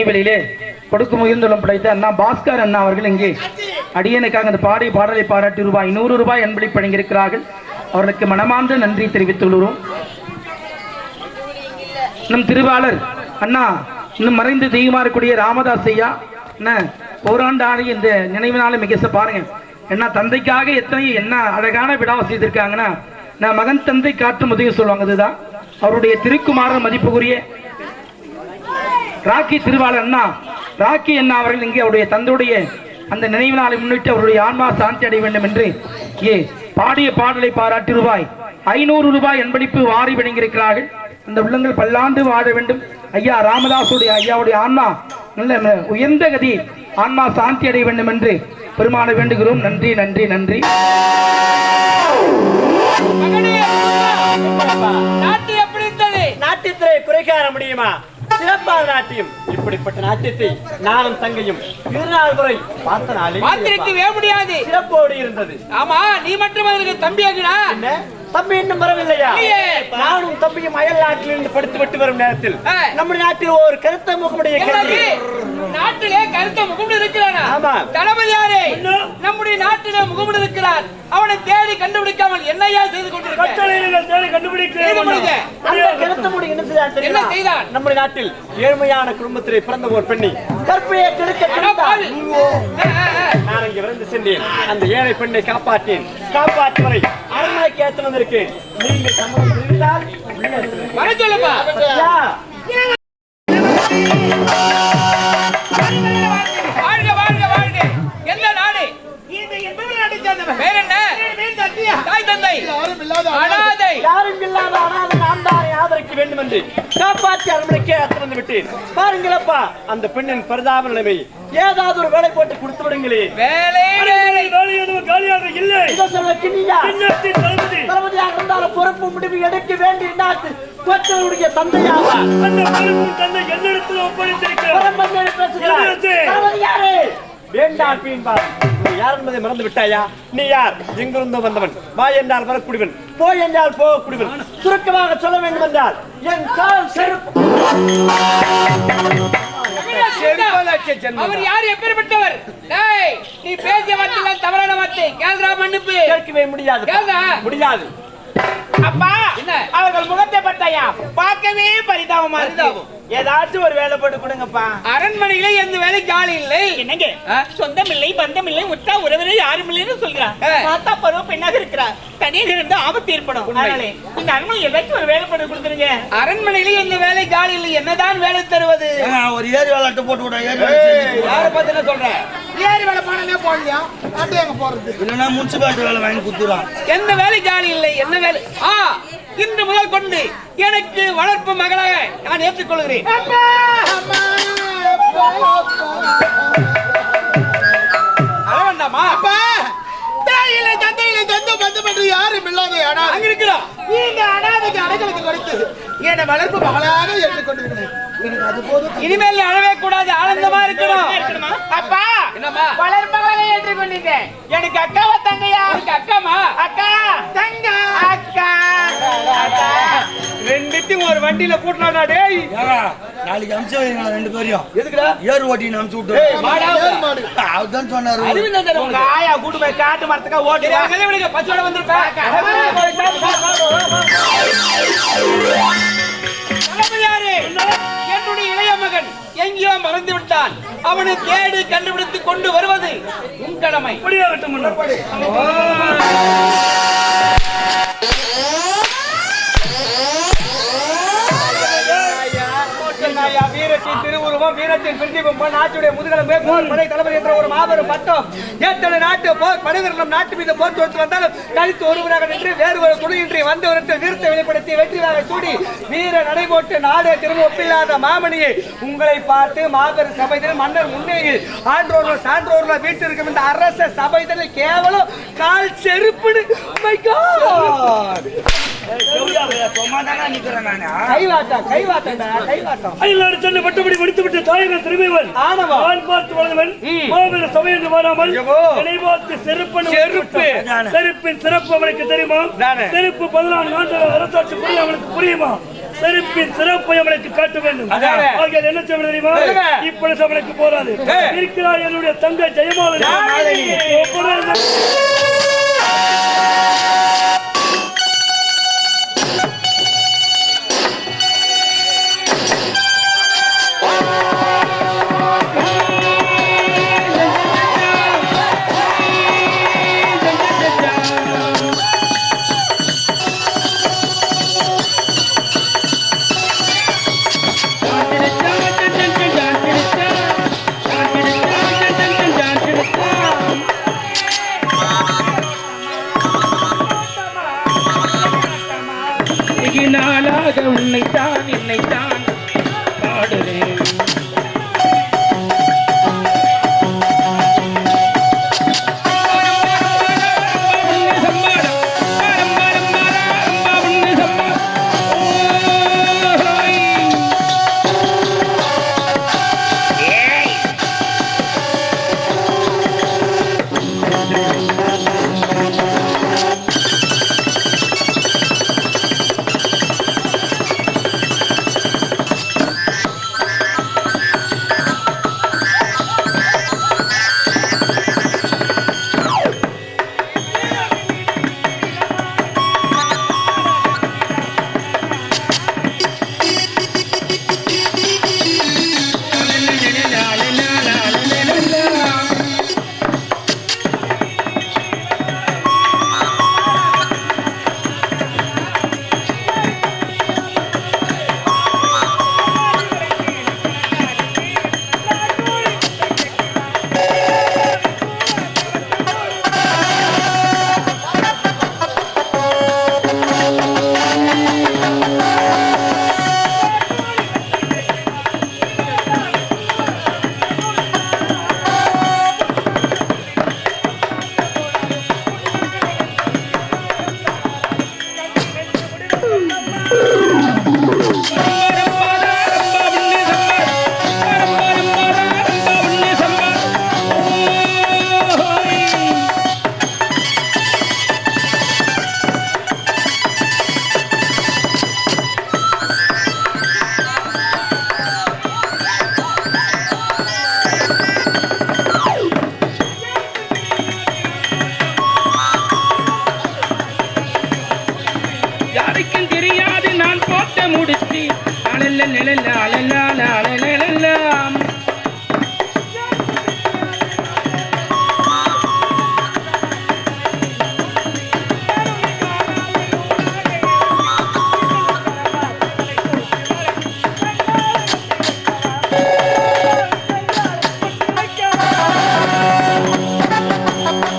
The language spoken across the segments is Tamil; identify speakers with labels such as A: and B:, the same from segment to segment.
A: இணைவெளியிலே கொடுக்கும் முயர்ந்துள்ளம் படைத்த அண்ணா பாஸ்கர் அண்ணா அவர்கள் இங்கே அடியனுக்காக அந்த பாடி பாடலை பாராட்டி ரூபாய் நூறு ரூபாய் அன்பளிப்பு வழங்கியிருக்கிறார்கள். அவர்களுக்கு மனமார்ந்த நன்றி தெரிவித்துள்ளோம். நம் திருவாளர் அண்ணா இன்னும் மறைந்து தெய்வமா இருக்கக்கூடிய ராமதாஸ் ஐயா என்ன ஓராண்டு ஆடி இந்த நினைவு நாளை மிக பாருங்க என்ன தந்தைக்காக எத்தனை என்ன அழகான விழாவை செய்திருக்காங்கன்னா நான் மகன் தந்தை காற்று உதவி சொல்லுவாங்க அதுதான். அவருடைய திருக்குமாரன் மதிப்புக்குரிய ராக்கி திருவாளர் அண்ணா ராக்கி அண்ணா அவர்கள் இங்கே அவருடைய தந்தையுடைய அந்த நினைவு நாளை முன்னிட்டு அவருடைய ஆன்மா சாந்தி அடைய வேண்டும் என்று ஏ பாடிய பாடலை பாராட்டி ரூபாய் ஐநூறு ரூபாய் அன்பளிப்பு வாரி வழங்கியிருக்கிறார்கள். அந்த உள்ளங்கள் பல்லாண்டு வாழ வேண்டும். ஐயா ராமதாசுடைய ஐயாவுடைய ஆன்மா நல்ல உயர்ந்த கதி ஆன்மா சாந்தி அடைய வேண்டும் என்று பெருமானை வேண்டுகிறோம். நன்றி நன்றி நன்றி.
B: நாட்டியத்திலே குறை காண முடியுமா? சிறப்பான நாட்டியம் இப்படிப்பட்ட நாட்டியத்தை நானும் தங்கையும் இருநாள் முறை பார்த்த நாளில்
C: பார்த்திருக்கவே முடியாது.
B: சிறப்போடு இருந்தது.
C: ஆமா நீ மட்டும் அதற்கு தம்பி ஆகிடா
B: என்ன? தம்பி இன்னும் வரவில்லையா. நானும் தம்பியும் அயல் நாட்டில் இருந்து படித்து விட்டு வரும் நேரத்தில்
C: ஆ.
B: நம்முடைய நாட்டில் ஒரு கருத்த முகமுடைய? கேள்வி
C: நாட்டிலே கருத்த முகமுடி இருக்கிறானா
B: ஆமா.
C: தளபதி யாரே நம்முடைய நாட்டிலே முகமுடி இருக்கிறார் அவனை தேடி கண்டுபிடிக்காமல் என்னையா செய்து கொண்டிருக்க செய்து முடிங்க.
B: அந்த கருத்த முடி என்ன தெரியுமா?
C: என்ன செய்தான்?
B: நம்முடைய நாட்டில் ஏழ்மையான குடும்பத்திலே பிறந்த ஒரு பெண்ணை கற்பையை கெடுக்க. நான் இங்கே விரைந்து சென்றேன். அந்த ஏழை பெண்ணை காப்பாற்றேன். காப்பாற்றும் வரை அரண்மனைக்கு ஏற்று வந்திருக்கேன். நீங்கள் சம்மதம் தெரிவித்தால்.
C: வர சொல்லுப்பா.
B: பத்தியா?
C: வாழ்க வாழ்க வாழ்க. எந்த நாடு பேர் என்ன? தாய் தந்தை. அனாதை.
B: யாரும் இல்லாத அனாதை ஆதரிக்க வேண்டும் என்று காப்பாற்றி அரண்மனைக்கே ஏற்று வந்து விட்டேன் பாருங்களப்பா அந்த பெண்ணின் பரிதாப நிலைமை. ஏதாவது ஒரு வேலை போட்டு கொடுத்து விடுங்களே.
C: வேலை.
B: தளபதியாக இருந்தாலும் பொறுப்பு முடிவு எடுக்க வேண்டிய நாட்டு கொற்றவருடைய தந்தையாவா பரம்பரை பேசுகிறார். தளபதி யாரு? வேண்டாம் பீன்பார். நீ யார் என்பதை மறந்து விட்டாயா? நீ யார்? எங்கிருந்தோ வந்தவன். வா என்றால் வரக்கூடியவன். போய் என்றால் போகக்கூடியவன் சுருக்கமாக சொல்ல வேண்டும் என்றால் என் கால் செருப்பு.
C: அவர் யார்? எப்பேற்பட்டவர்? டேய் நீ பேசிய வார்த்தை தவறான வார்த்தை. கேள்றா மன்னிப்பு.
B: கேட்கவே முடியாது. முடியாது.
D: அப்பா.
C: என்ன?
D: அவர்கள் முகத்தை பார்த்தாயா? பார்க்கவே பரிதாபமா இருக்கு ஏதாச்சும் ஒரு வேலை போட்டு கொடுங்கப்பா.
C: அரண்மனையில எந்த வேலைக்கு ஆள் இல்லை.
D: என்னங்க? சொந்தம் இல்லை பந்தம் இல்லை உற்றா உறவினர் யாரும் இல்லைன்னு சொல்கிறார்
C: ஆ.
D: பார்த்தா பருவ பெண்ணாக இருக்கிறார் தனியாக இருந்து ஆபத்து ஏற்படும். இந்த அரண்மனை ஏதாச்சும் ஒரு வேலை போட்டு கொடுத்துருங்க.
C: அரண்மனையில எந்த வேலைக்கு ஆள் இல்லை. என்னதான் வேலை தருவது?
E: ஒரு ஏரி விளையாட்டு போட்டு விட ஏரி வேலை செஞ்சு
C: யார பத்தி என்ன சொல்ற?
D: ஏறி வேலை போனே போடலையா? அது எங்க போறது?
E: இல்லைன்னா முனிசிபாலிட்டி வேலை வாங்கி கொடுத்துருவான்
C: எந்த வேலைக்கு ஆள் இல்லை? என்ன வேலை? ஆ இன்று முதல் கொண்டு எனக்கு வளர்ப்பு மகளாக நான் ஏற்றுக்கொள்கிறேன். அழ வேண்டாமா
D: தாயில தந்தையில தந்து என்று யாரும் இல்லாத அனாதை.
C: அங்க இருக்கிறோம்
D: இந்த அனாதைக்கு கொடுத்து என்னை வளர்ப்பு மகளாக ஏற்றுக்கொண்டிருக்கிறேன். எனக்கு அது போதும்.
C: இனிமேல் அழவே கூடாது ஆனந்தமா இருக்கணும்.
D: அப்பா
C: என்னம்மா?
D: வளர்ப்பவளை ஏற்றுக்கொண்டிருக்கேன் எனக்கு அக்காவா தங்கையா?
C: அக்காமா
D: அக்கா. தங்கா. அக்கா. அக்கா.
B: ரெண்டுத்தையும் ஒரு வண்டியில கூட்டலாம்டா டேய்.
E: நாளைக்கு அனுப்பிச்சு வைங்க ரெண்டு பேரையும்?
B: எதுக்குடா?
E: ஏறு ஓட்டின்னு அனுப்பிச்சு விட்டு.
C: வாடா
E: அவர்தான் சொன்னாரு.
D: ஆயா கூட்டு போய் காட்டு மரத்துக்கா ஓட்டு.
C: பச்சோட தளபதியாரே, என்னுடைய இளைய மகன் எங்கேயோ மறந்து விட்டான். அவனை தேடி கண்டுபிடித்து கொண்டு வருவது உன் கடமை.
B: ஐயா, வீரத்தின் திருவுருவம் வீரத்தின் பிரதிபிம்பம் நாட்டுடைய முதுகலமே போர் படை தளபதி என்ற ஒரு மாபெரும் பட்டம். எத்தனை நாட்டு போர் படைவர்களும் நாட்டு மீது போர் தொடுத்து வந்தாலும் கழித்து ஒருவராக நின்று வேறு ஒரு துணையின்றி வந்தவருக்கு வீரத்தை வெளிப்படுத்தி வெற்றியாக சூடி வீர நடைபோட்டு நாடு திரும்ப ஒப்பில்லாத மாமணியை உங்களை பார்த்து மாபெரும் சபைதல் மன்னர் முன்னேறி ஆன்றோர்கள் சான்றோர்கள் வீட்டிற்கும் இந்த அரச சபைதல் கேவலம் கால் செருப்புடு
F: oh பட்டபடி முடித்துவிட்டு தாயகம் திரும்பியவன்
B: ஆனவா
F: நான் பார்த்து வளர்ந்தவன் மாபெரும் சபை என்று வராமல் செருப்பன்
B: செருப்பு.
F: செருப்பின் சிறப்பு அவனுக்கு தெரியுமா. செருப்பு பதினான்கு ஆண்டுகள் அரசாட்சி புரிய அவனுக்கு புரியுமா
A: செருப்பின் சிறப்பை அவனுக்கு காட்ட வேண்டும். ஆகையால் என்ன செய்வது தெரியுமா. இப்பொழுது அவனுக்கு போராது. இருக்கிறார் என்னுடைய தங்கை ஜெயமாலன்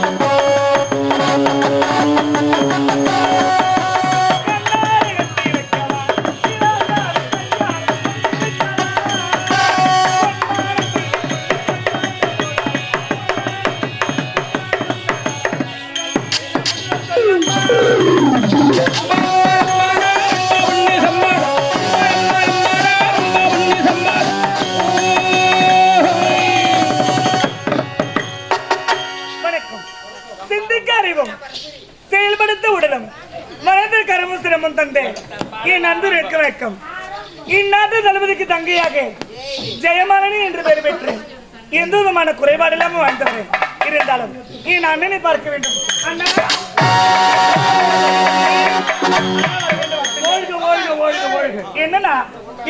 A: Thank you. தங்கையாக ஜெயமாலனி என்று பெயர் பெற்றேன் எந்த விதமான குறைபாடு இல்லாமல் வாழ்ந்தவரேன் இருந்தாலும் என் அண்ணனை பார்க்க வேண்டும். என்னன்னா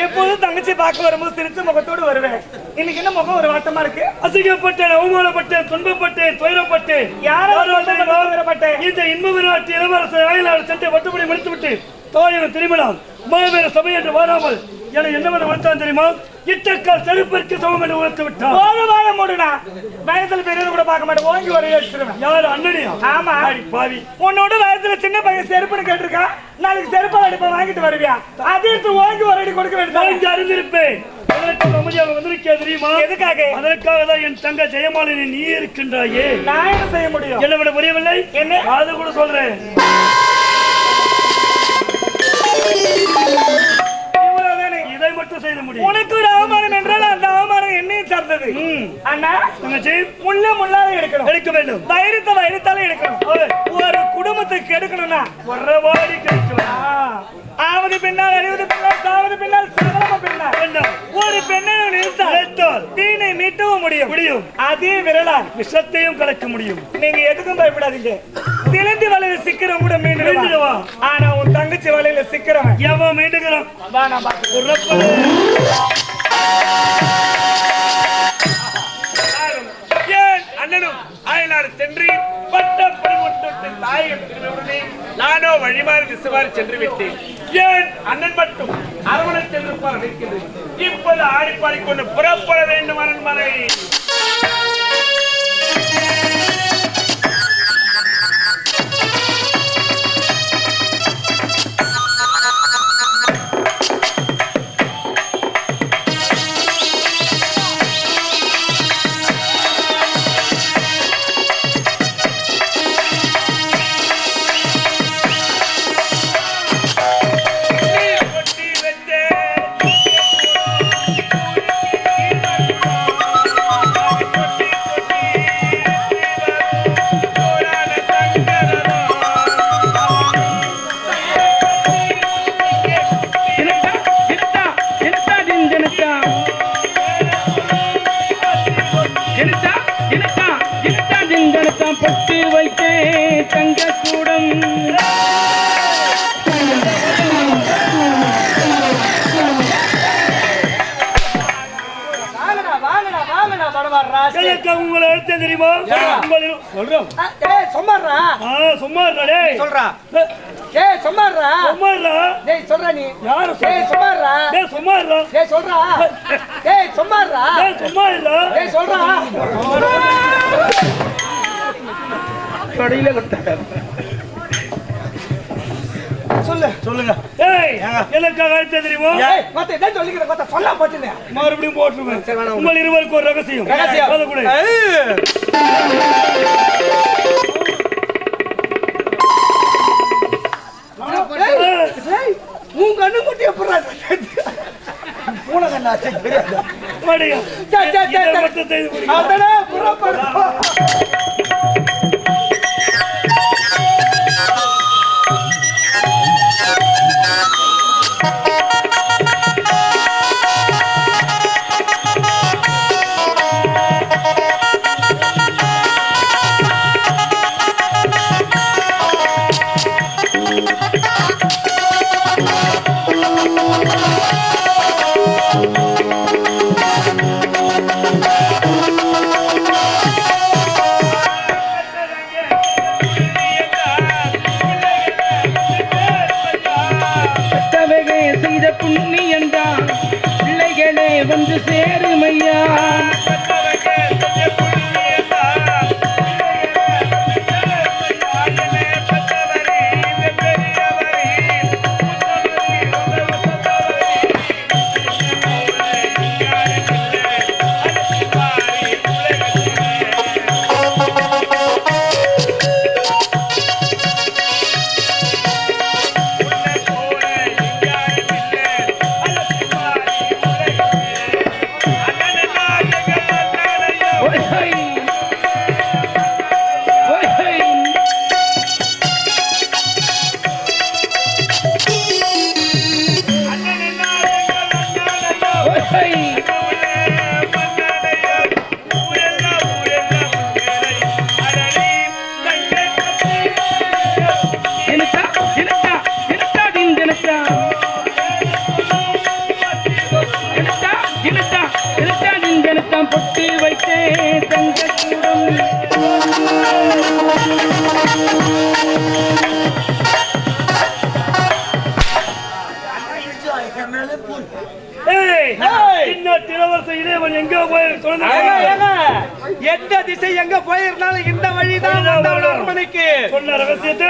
A: எப்போதும் தங்கச்சி பார்க்க வரும்போது சிரிச்ச முகத்தோடு வருவேன். இன்னைக்கு என்ன முகம்? ஒரு வாட்டமா இருக்கு? அசிங்கப்பட்டேன் அவமானப்பட்டேன் துன்பப்பட்டேன் துயரப்பட்டேன். துயரப்பட்டேன் இந்த இன்ப விராட்டி இளவரசர் வயலாளர் சென்று வட்டுப்படி முடித்து விட்டு தோழர் திருமணம் மாவேற சபை என்று வராமல் என என்னவென உழைத்தான் தெரியுமா? இட்டக்கால் செருப்பிற்கு சமம் என்று உழைத்து விட்டான்.
G: மூடுனா வயசுல பெரியது கூட பார்க்க மாட்டேன். ஓங்கி ஒரு எடுத்துருவேன்
A: யார் அண்ணனியா?
G: ஆமா.
A: பாவி.
G: உன்னோட வயசுல சின்ன பையன் செருப்புன்னு கேட்டிருக்கா? நாளைக்கு செருப்பு அடிப்ப வாங்கிட்டு வருவியா? அது எடுத்து ஓங்கி ஒரு அடி கொடுக்க வேண்டியது
A: அறிந்திருப்பேன். என் தங்க ஜெயமாலினி நீ இருக்கின்றாயே.
G: நான் என்ன செய்ய முடியும்?
A: என்ன விட புரியவில்லை?
G: என்ன?
A: அது கூட சொல்றேன். மட்டும் செய்த முடியும்.
G: உனக்கு ஒரு அவமானம் என்றால் அந்த அவமானம் என்னையும்
F: இருந்தது அண்ணா தங்கச்சி முள்ள முள்ளால எடுக்கணும். எடுக்க வேண்டும். தைரியத்தை தைரியத்தால எடுக்கணும். ஒரு குடும்பத்துக்கு எடுக்கணும்னா ஒரு வாடி கிடைக்கலாம் ஆவது பின்னால் அறுபது பின்னால் சாவது பின்னால் சகலம பின்னால். ஒரு பெண்ணை நிறுத்தால் தீனை மீட்டவும் முடியும். முடியும். அதே விரலால் விஷத்தையும் கலக்க முடியும். நீங்க எதுக்கும் பயப்படாதீங்க. சிலந்தி வலையில சிக்கிறவன் கூட மீண்டுடுவான் ஆனா உன் தங்கச்சி வலையில சிக்கிறவன். எவன் மீண்டுகிறான்? நான் பார்த்து
H: அண்ணனும் சென்று பட்ட நானோ வழிமாறி திசுமாறி சென்று விட்டேன் ஏன் அண்ணன் மட்டும் அரவணை சென்று போற இப்போது ஆடி பாடிக்கொண்டு புறப்பட வேண்டும் அரண்மனை
F: சொல்றோம்
B: ஏய் சும்மாடுறா.
F: ஆ, சும்மா இருடா டேய்
B: சொல்றா. ஏய் சும்மாடுறா.
F: சும்மா இருடா
B: டேய் சொல்றா நீ.
F: யாரு
B: ஏய் சும்மாடுறா.
F: டேய் சும்மா இருடா
B: ஏய் சொல்றா. ஏய் சும்மாடுறா.
F: டேய் சும்மா இருடா
B: ஏய் சொல்றா
A: கடையில
B: சொல்லு.
E: சொல்லுங்க.
F: ஏய் எனக்காக எடுத்த தெரியுமா?
B: மத்த என்ன சொல்லிக்கிற மத்த சொல்ல போட்டுனே
F: மறுபடியும் போட்டுருவேன் உங்கள் இருவருக்கு ஒரு ரகசியம்.
B: ரகசியம்.
F: அதை கூட.
B: உன் கண்ணு குட்டி எப்பறா
E: பூனை கண்ணாச்சு தெரியாது
A: என்றான் பிள்ளைகளே வந்து சேருமையா?
B: திசை எங்க போயிருந்தாலும் இந்த வழிதான் அரண்மனைக்கு.
F: சொன்ன ரகசியத்தை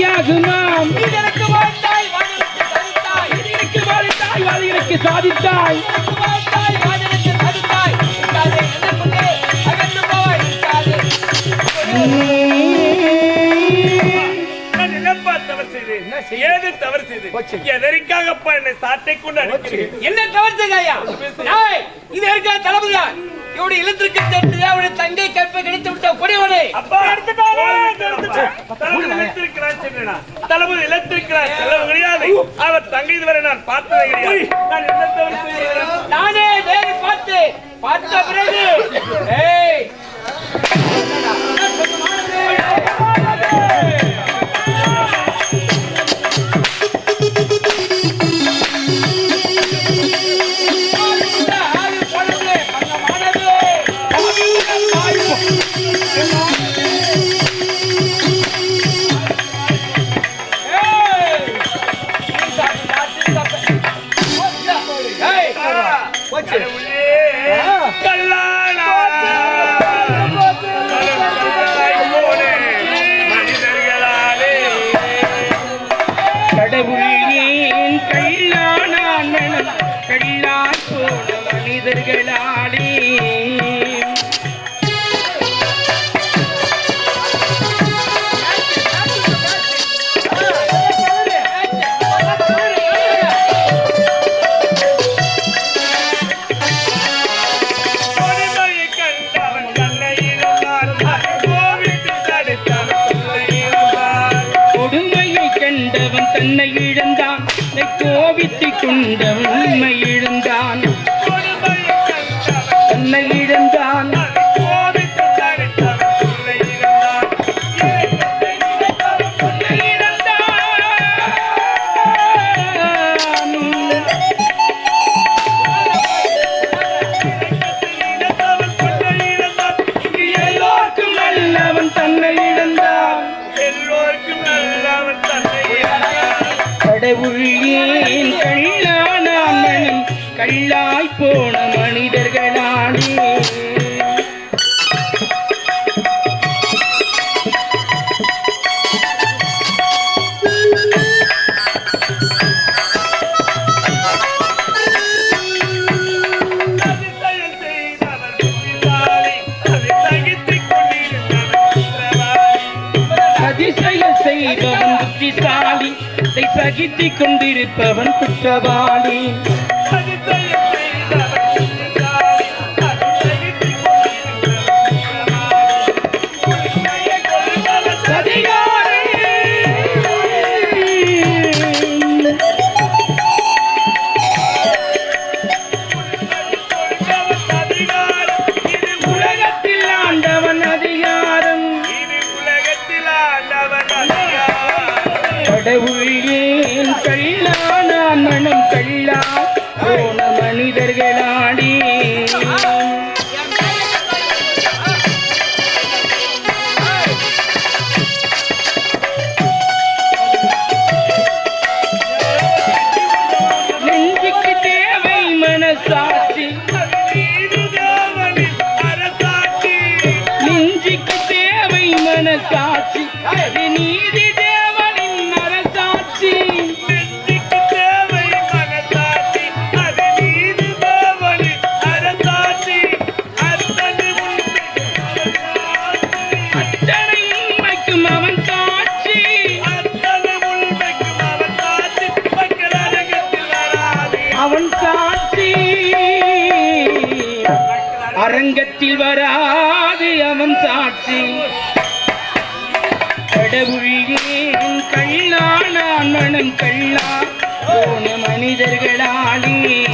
C: கையாகுமாம் சாதித்தாய்.
H: ஏது தவறு செய்து எதற்காக என்னை சாட்டை கொண்டு
A: என்ன தவறு செய்தாயா? இது இருக்க தளபதியா இவருடைய இழுத்திற்கு சென்று அவருடைய தங்கை கற்பை கிடைத்து விட்ட கொடியவனே?
H: அப்பா! தளபதி இழந்திருக்கிறார் செலவு கிடையாது அவர் தங்கை இதுவரை நான் பார்த்ததை கிடையாது. நான் என்ன தவறு செய்கிறேன்?
A: நானே வேறு பார்த்து. பார்த்த பிறகு ஏய்! திகிட்டிக் கொண்டிருப்பவன் குற்றவாளி. நாமம் சாட்சி. கடவுள் கள்ளா நான் மனம் கள்ளா போன
B: மனிதர்களாலே.